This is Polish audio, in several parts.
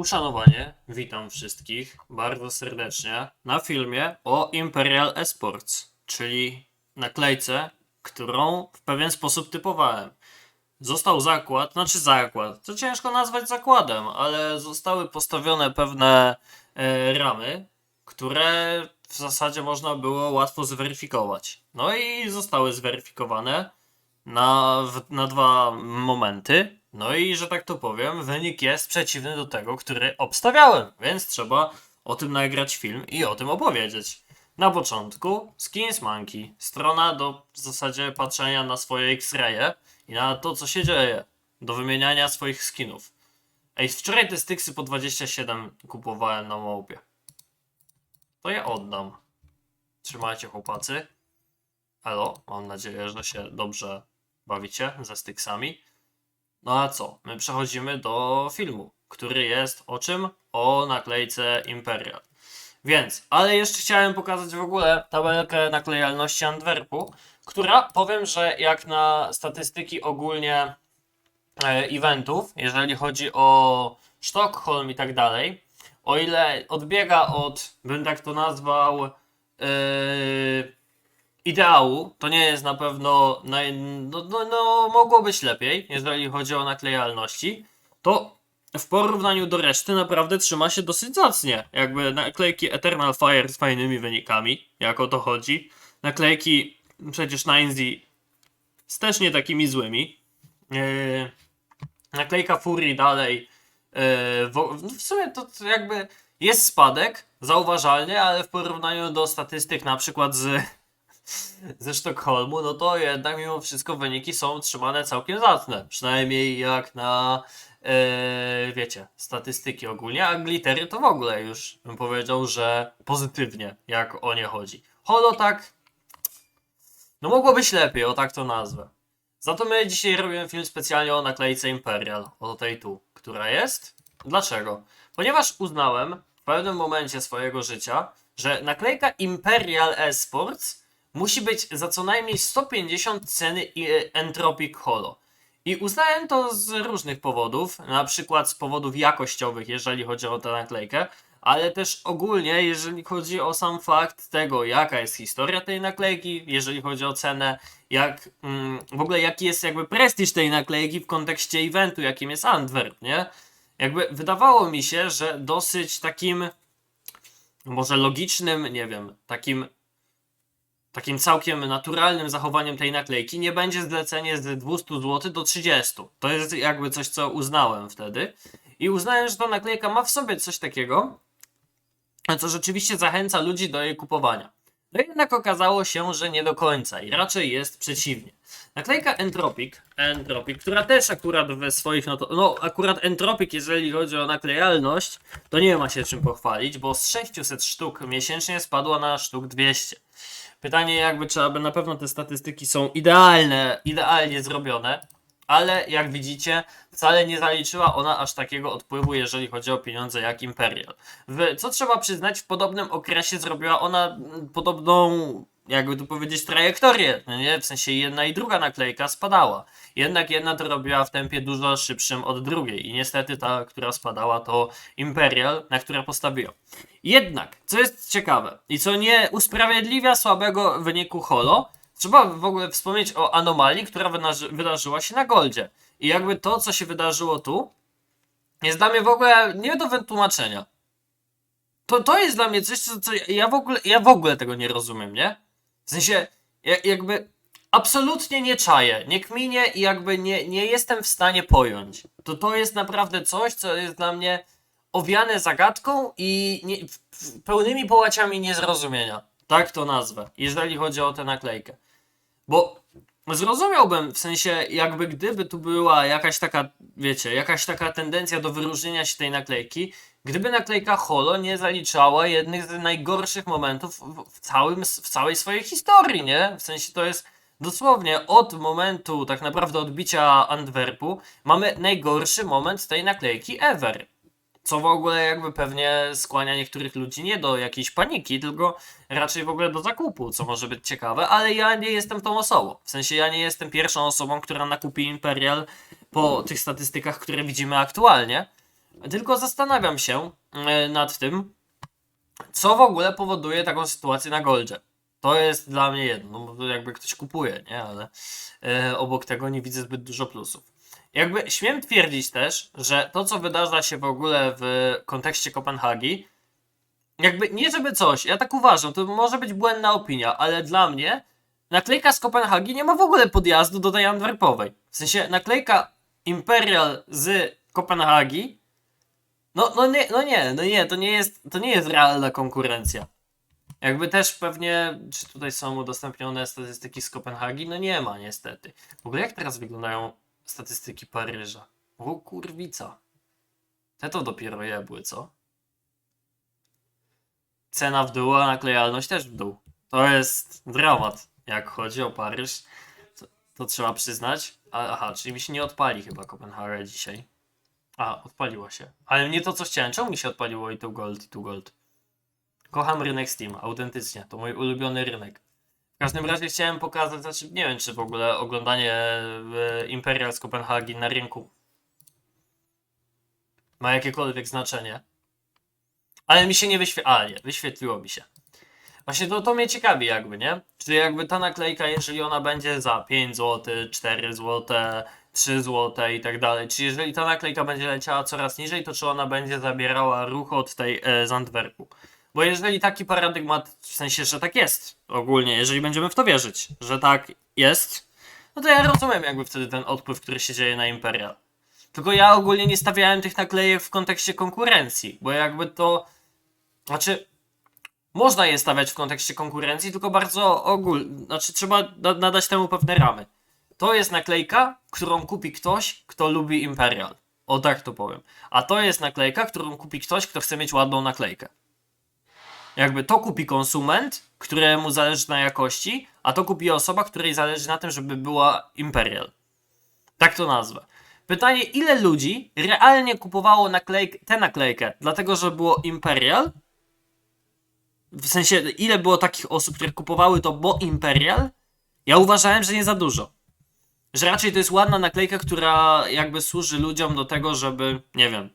Uszanowanie, witam wszystkich bardzo serdecznie na filmie o Imperial Esports, czyli naklejce, którą w pewien sposób typowałem. Został zakład, znaczy zakład, to ciężko nazwać zakładem, ale zostały postawione pewne e, ramy, które w zasadzie można było łatwo zweryfikować. No i zostały zweryfikowane na, w, na dwa momenty. No i że tak to powiem, wynik jest przeciwny do tego, który obstawiałem, więc trzeba o tym nagrać film i o tym opowiedzieć. Na początku Skins Monkey, strona do w zasadzie patrzenia na swoje X-raye i na to, co się dzieje, do wymieniania swoich skinów. Ej, wczoraj te styksy po 27 kupowałem na małpie. To je oddam. Trzymajcie chłopacy. Elo, mam nadzieję, że się dobrze bawicie ze styksami. No a co? My przechodzimy do filmu, który jest o czym? O naklejce Imperial. Więc, ale jeszcze chciałem pokazać w ogóle tabelkę naklejalności Antwerpu, która powiem, że jak na statystyki ogólnie e, eventów, jeżeli chodzi o Sztokholm i tak dalej, o ile odbiega od, bym tak to nazwał, e, ideału, to nie jest na pewno, naj, no, no, no mogło być lepiej, jeżeli chodzi o naklejalności, to w porównaniu do reszty naprawdę trzyma się dosyć zacnie. Jakby naklejki Eternal Fire z fajnymi wynikami, jak o to chodzi. Naklejki przecież 9Z z też nie takimi złymi. Yy, naklejka Fury dalej. Yy, wo- no w sumie to jakby jest spadek, zauważalnie, ale w porównaniu do statystyk na przykład z ze Sztokholmu, no to jednak mimo wszystko wyniki są trzymane całkiem zacne. Przynajmniej jak na, e, wiecie, statystyki ogólnie, a glittery to w ogóle już bym powiedział, że pozytywnie, jak o nie chodzi. Holo tak, no mogło być lepiej, o tak to nazwę. Za to my dzisiaj robimy film specjalnie o naklejce Imperial, o tej tu, która jest. Dlaczego? Ponieważ uznałem w pewnym momencie swojego życia, że naklejka Imperial Esports musi być za co najmniej 150 ceny i- Entropic Holo. I uznałem to z różnych powodów, na przykład z powodów jakościowych, jeżeli chodzi o tę naklejkę, ale też ogólnie, jeżeli chodzi o sam fakt tego, jaka jest historia tej naklejki, jeżeli chodzi o cenę, jak mm, w ogóle jaki jest jakby prestiż tej naklejki w kontekście eventu, jakim jest Antwerp, nie? Jakby wydawało mi się, że dosyć takim może logicznym, nie wiem, takim takim całkiem naturalnym zachowaniem tej naklejki nie będzie zlecenie z 200 zł do 30. To jest jakby coś, co uznałem wtedy. I uznałem, że ta naklejka ma w sobie coś takiego, co rzeczywiście zachęca ludzi do jej kupowania. No jednak okazało się, że nie do końca i raczej jest przeciwnie. Naklejka Entropic, Entropic, która też akurat we swoich, no, to, no akurat Entropic, jeżeli chodzi o naklejalność, to nie ma się czym pochwalić, bo z 600 sztuk miesięcznie spadła na sztuk 200. Pytanie jakby czy aby na pewno te statystyki są idealne, idealnie zrobione, ale jak widzicie, wcale nie zaliczyła ona aż takiego odpływu, jeżeli chodzi o pieniądze jak Imperial. W, co trzeba przyznać, w podobnym okresie zrobiła ona mm, podobną, jakby tu powiedzieć, trajektorię. No nie? W sensie jedna i druga naklejka spadała. Jednak jedna to robiła w tempie dużo szybszym od drugiej. I niestety ta, która spadała, to Imperial, na które postawiłem. Jednak, co jest ciekawe i co nie usprawiedliwia słabego wyniku Holo, trzeba w ogóle wspomnieć o anomalii, która wydarzy, wydarzyła się na Goldzie. I jakby to, co się wydarzyło tu, jest dla mnie w ogóle nie do wytłumaczenia. To, to jest dla mnie coś, co, co ja w ogóle, ja w ogóle tego nie rozumiem, nie? W sensie, ja, jakby absolutnie nie czaję, nie kminię i jakby nie, nie jestem w stanie pojąć. To to jest naprawdę coś, co jest dla mnie owiane zagadką i nie, pełnymi połaciami niezrozumienia. Tak to nazwę, jeżeli chodzi o tę naklejkę. Bo zrozumiałbym, w sensie jakby gdyby tu była jakaś taka, wiecie, jakaś taka tendencja do wyróżnienia się tej naklejki, gdyby naklejka Holo nie zaliczała jednych z najgorszych momentów w, całym, w całej swojej historii, nie? W sensie to jest dosłownie od momentu tak naprawdę odbicia Antwerpu mamy najgorszy moment tej naklejki ever. Co w ogóle jakby pewnie skłania niektórych ludzi nie do jakiejś paniki, tylko raczej w ogóle do zakupu, co może być ciekawe, ale ja nie jestem tą osobą. W sensie ja nie jestem pierwszą osobą, która nakupi Imperial po tych statystykach, które widzimy aktualnie. Tylko zastanawiam się e, nad tym, co w ogóle powoduje taką sytuację na Goldzie. To jest dla mnie jedno, no bo jakby ktoś kupuje, nie? Ale e, obok tego nie widzę zbyt dużo plusów. Jakby śmiem twierdzić też, że to, co wydarza się w ogóle w kontekście Kopenhagi, jakby nie żeby coś, ja tak uważam, to może być błędna opinia, ale dla mnie naklejka z Kopenhagi nie ma w ogóle podjazdu do tej Antwerpowej. W sensie naklejka Imperial z Kopenhagi, no, no, nie, no nie, no nie, to nie jest, to nie jest realna konkurencja. Jakby też pewnie, czy tutaj są udostępnione statystyki z Kopenhagi? No nie ma niestety. W ogóle jak teraz wyglądają statystyki Paryża? O kurwica. Te to dopiero jebły, co? Cena w dół, a naklejalność też w dół. To jest dramat, jak chodzi o Paryż. To, to trzeba przyznać. A, aha, czyli mi się nie odpali chyba Kopenhaga dzisiaj. A, odpaliło się. Ale nie to, co chciałem. Czemu mi się odpaliło i tu gold, i tu gold? Kocham rynek Steam, autentycznie. To mój ulubiony rynek. W każdym razie chciałem pokazać, znaczy nie wiem, czy w ogóle oglądanie e, Imperial z Kopenhagi na rynku ma jakiekolwiek znaczenie. Ale mi się nie wyświetliło. A, nie, wyświetliło mi się. Właśnie to, to mnie ciekawi jakby, nie? Czy jakby ta naklejka, jeżeli ona będzie za 5 zł, 4 zł, 3 zł i tak dalej, czy jeżeli ta naklejka będzie leciała coraz niżej, to czy ona będzie zabierała ruch od tej e, z Antwerpu? Bo jeżeli taki paradygmat, w sensie, że tak jest ogólnie, jeżeli będziemy w to wierzyć, że tak jest, no to ja rozumiem jakby wtedy ten odpływ, który się dzieje na Imperial. Tylko ja ogólnie nie stawiałem tych naklejek w kontekście konkurencji, bo jakby to, znaczy, można je stawiać w kontekście konkurencji, tylko bardzo ogólnie, znaczy trzeba na- nadać temu pewne ramy. To jest naklejka, którą kupi ktoś, kto lubi Imperial. O tak to powiem. A to jest naklejka, którą kupi ktoś, kto chce mieć ładną naklejkę. Jakby to kupi konsument, któremu zależy na jakości, a to kupi osoba, której zależy na tym, żeby była Imperial. Tak to nazwę. Pytanie, ile ludzi realnie kupowało naklejk, tę naklejkę, dlatego że było Imperial? W sensie, ile było takich osób, które kupowały to, bo Imperial? Ja uważałem, że nie za dużo. Że raczej to jest ładna naklejka, która jakby służy ludziom do tego, żeby, nie wiem,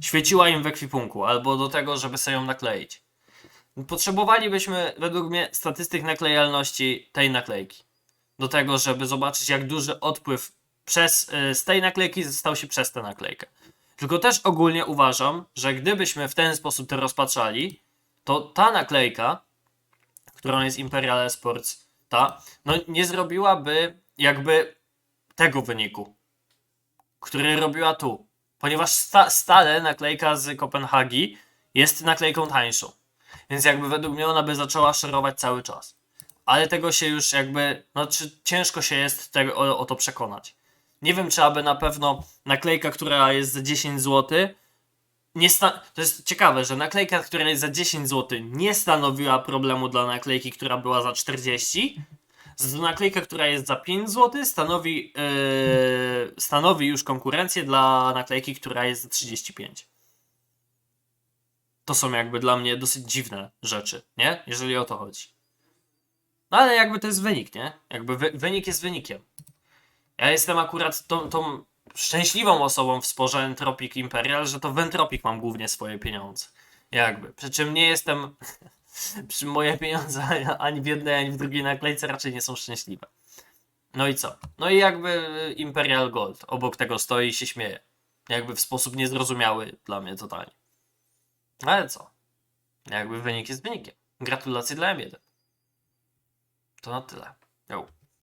świeciła im w ekwipunku, albo do tego, żeby sobie ją nakleić. Potrzebowalibyśmy, według mnie, statystyk naklejalności tej naklejki. Do tego, żeby zobaczyć, jak duży odpływ przez, z tej naklejki stał się przez tę naklejkę. Tylko też ogólnie uważam, że gdybyśmy w ten sposób to rozpatrzali, to ta naklejka, którą jest Imperial Sports, ta, no nie zrobiłaby jakby tego wyniku, który robiła tu. Ponieważ sta stale naklejka z Kopenhagi jest naklejką tańszą. Więc jakby według mnie ona by zaczęła szerować cały czas. Ale tego się już jakby, no czy ciężko się jest tego, o, o to przekonać. Nie wiem, czy aby na pewno naklejka, która jest za 10 zł, nie sta- to jest ciekawe, że naklejka, która jest za 10 zł, nie stanowiła problemu dla naklejki, która była za 40. Naklejka, która jest za 5 zł, stanowi, yy, stanowi już konkurencję dla naklejki, która jest za 35. To są jakby dla mnie dosyć dziwne rzeczy, nie? Jeżeli o to chodzi. No ale jakby to jest wynik, nie? Jakby wy- wynik jest wynikiem. Ja jestem akurat tą, tą szczęśliwą osobą w sporze Entropic Imperial, że to w Entropic mam głównie swoje pieniądze. Jakby. Przy czym nie jestem. przy moje pieniądze ani w jednej, ani w drugiej naklejce raczej nie są szczęśliwe. No i co? No i jakby Imperial Gold obok tego stoi i się śmieje. Jakby w sposób niezrozumiały dla mnie totalnie. Ale co? Jakby wynik jest wynikiem. Gratulacje dla M1. To na tyle. Jo.